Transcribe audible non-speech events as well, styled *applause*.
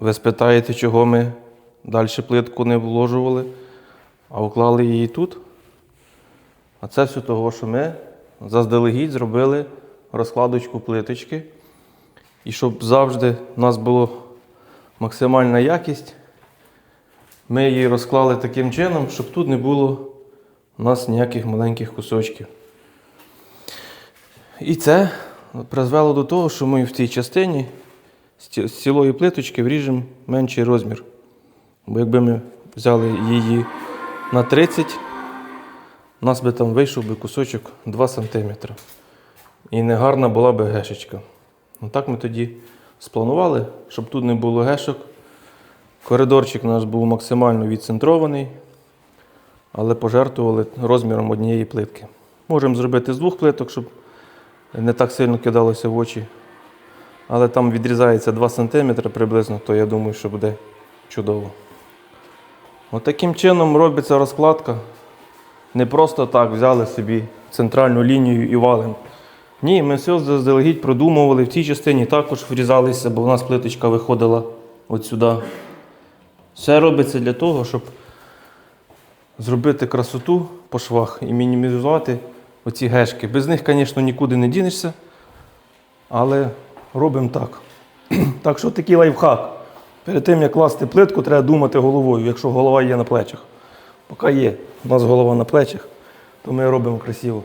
Ви спитаєте, чого ми далі плитку не вложували, а уклали її тут? А це все того, що ми заздалегідь зробили розкладочку плиточки. І щоб завжди у нас була максимальна якість, ми її розклали таким чином, щоб тут не було у нас ніяких маленьких кусочків. І це призвело до того, що ми в цій частині з цілої плиточки вріжемо менший розмір. Бо якби ми взяли її на 30, у нас би там вийшов би кусочок 2 см. І негарна була би гешечка. Ну так ми тоді спланували, щоб тут не було гешок. Коридорчик наш був максимально відцентрований, але пожертвували розміром однієї плитки. Можемо зробити з двох плиток, щоб не так сильно кидалося в очі. Але там відрізається 2 см приблизно, то я думаю, що буде чудово. От таким чином робиться розкладка. Не просто так взяли собі центральну лінію і валимо. Ні, ми все заздалегідь продумували. В цій частині також врізалися, бо в нас плиточка виходила от сюди. Все робиться для того, щоб зробити красоту по швах і мінімізувати оці гешки. Без них, звісно, нікуди не дінешся, але робимо так. *clears throat* Так що такий лайфхак. Перед тим, як класти плитку, треба думати головою, якщо голова є на плечах. Поки є у нас голова на плечах, то ми робимо красиво.